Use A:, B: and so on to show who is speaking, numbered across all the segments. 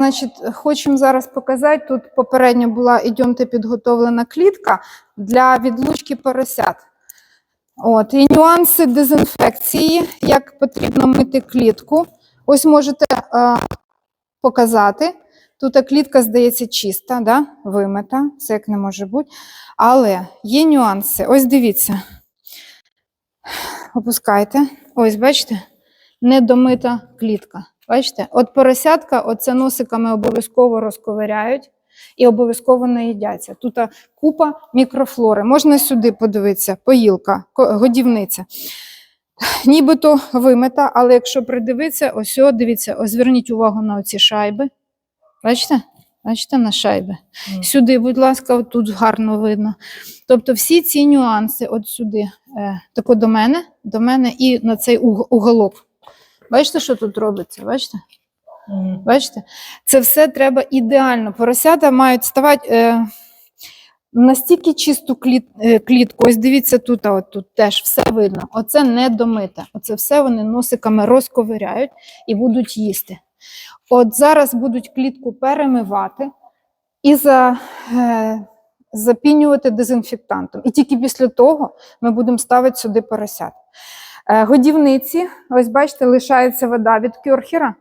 A: Значить, хочемо зараз показати. Тут попередньо була ідемте підготовлена клітка для відлучки поросят. От, і нюанси дезінфекції, як потрібно мити клітку. Ось можете е, показати. Тут клітка, здається, чиста, да? вимита, це як не може бути. Але є нюанси. Ось дивіться. Опускайте. Ось, бачите, недомита клітка. Бачите? От поросятка, оце носиками обов'язково розковиряють і обов'язково не їдяться. Тут купа мікрофлори. Можна сюди подивитися, поїлка, годівниця. Нібито вимита, але якщо придивитися, ось, о, дивіться, ось зверніть увагу на оці шайби. Бачите? Бачите на шайби.
B: Мгм.
A: Сюди, будь ласка, тут гарно видно. Тобто всі ці нюанси, от сюди, е, тако до мене, до мене і на цей уголок. Бачите, що тут робиться? Бачите? Бачите? Це все треба ідеально. Поросята мають ставати е, настільки чисту кліт, е, клітку. Ось дивіться, тут, а от тут теж все видно. Оце не домите. Оце все вони носиками розковиряють і будуть їсти. От зараз будуть клітку перемивати і за, е, запінювати дезінфектантом. І тільки після того ми будемо ставити сюди поросят. Е, годівниці, ось бачите, лишається вода від кьорхера.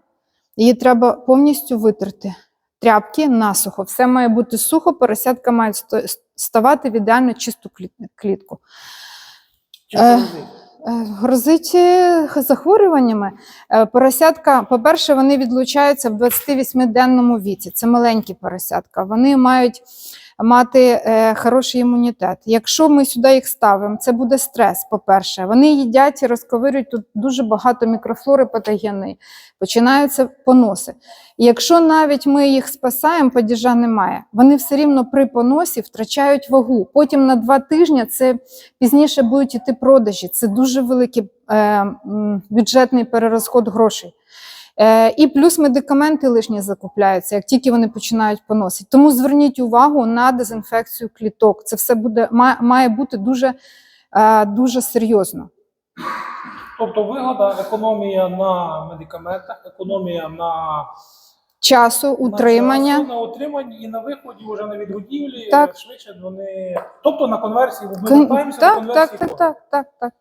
A: Її треба повністю витерти. Тряпки насухо. Все має бути сухо, поросятка сто- ставати в ідеально чисту клітку. Е? Е, Грозить захворюваннями. Поросятка, по-перше, вони відлучаються в 28-денному віці. Це маленькі поросятка. Вони мають мати е, хороший імунітет. Якщо ми сюди їх ставимо, це буде стрес. По-перше, вони їдять і розковирюють тут дуже багато мікрофлори патогенної, починаються поноси. І якщо навіть ми їх спасаємо, падіжа немає, вони все рівно при поносі втрачають вагу. Потім на два тижні це пізніше будуть іти продажі. Це дуже великий е, бюджетний перерозход грошей. Е, і плюс медикаменти лишні закупляються, як тільки вони починають поносити. Тому зверніть увагу на дезінфекцію кліток. Це все буде, має, має бути дуже, е, дуже серйозно.
B: Тобто вигода, економія на медикаментах, економія на,
A: Часу,
B: на, часу, на утриманні і на виході вже на відгодівлі
A: Так.
B: швидше вони. Тобто на конверсії ми
A: Кон-
B: на
A: Так,
B: конверсії.
A: так, так, так, так, так.